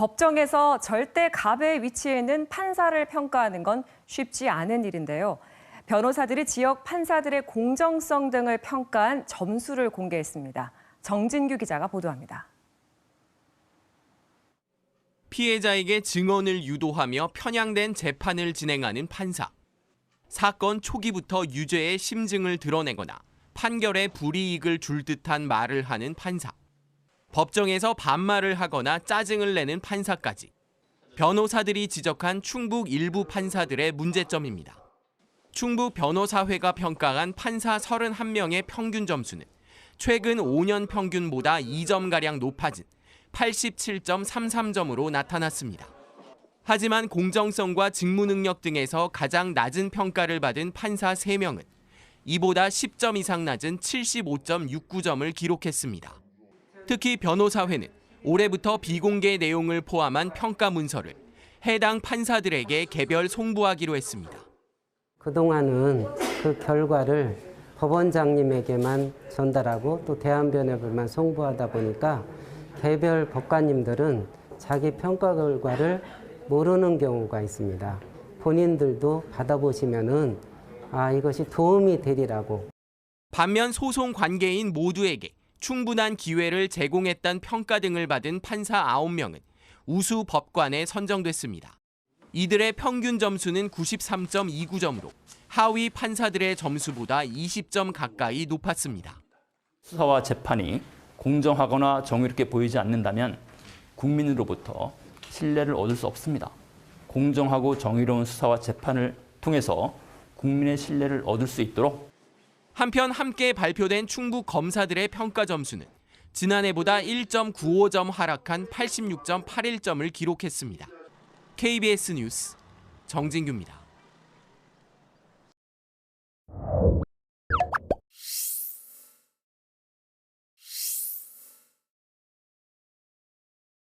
법정에서 절대 갑의 위치에 있는 판사를 평가하는 건 쉽지 않은 일인데요. 변호사들이 지역 판사들의 공정성 등을 평가한 점수를 공개했습니다. 정진규 기자가 보도합니다. 피해자에게 증언을 유도하며 편향된 재판을 진행하는 판사. 사건 초기부터 유죄의 심증을 드러내거나 판결에 불이익을 줄 듯한 말을 하는 판사. 법정에서 반말을 하거나 짜증을 내는 판사까지. 변호사들이 지적한 충북 일부 판사들의 문제점입니다. 충북 변호사회가 평가한 판사 31명의 평균 점수는 최근 5년 평균보다 2점가량 높아진 87.33점으로 나타났습니다. 하지만 공정성과 직무 능력 등에서 가장 낮은 평가를 받은 판사 3명은 이보다 10점 이상 낮은 75.69점을 기록했습니다. 특히 변호사회는 올해부터 비공개 내용을 포함한 평가 문서를 해당 판사들에게 개별 송부하기로 했습니다. 그동안은 그 결과를 법원장님에게만 전달하고 또 대한변협에만 송부하다 보니까 개별 법관님들은 자기 평가 결과를 모르는 경우가 있습니다. 본인들도 받아보시면은 아 이것이 도움이 되리라고 반면 소송 관계인 모두에게 충분한 기회를 제공했던 평가 등을 받은 판사 9명은 우수 법관에 선정됐습니다. 이들의 평균 점수는 93.29점으로 하위 판사들의 점수보다 20점 가까이 높았습니다. 수사와 재판이 공정하거나 정의롭게 보이지 않는다면 국민으로부터 신뢰를 얻을 수 없습니다. 공정하고 정의로운 수사와 재판을 통해서 국민의 신뢰를 얻을 수 있도록 한편 함께 발표된 충북 검사들의 평가 점수는 지난해보다 1.95점 하락한 86.81점을 기록했습니다. KBS 뉴스 정진규입니다.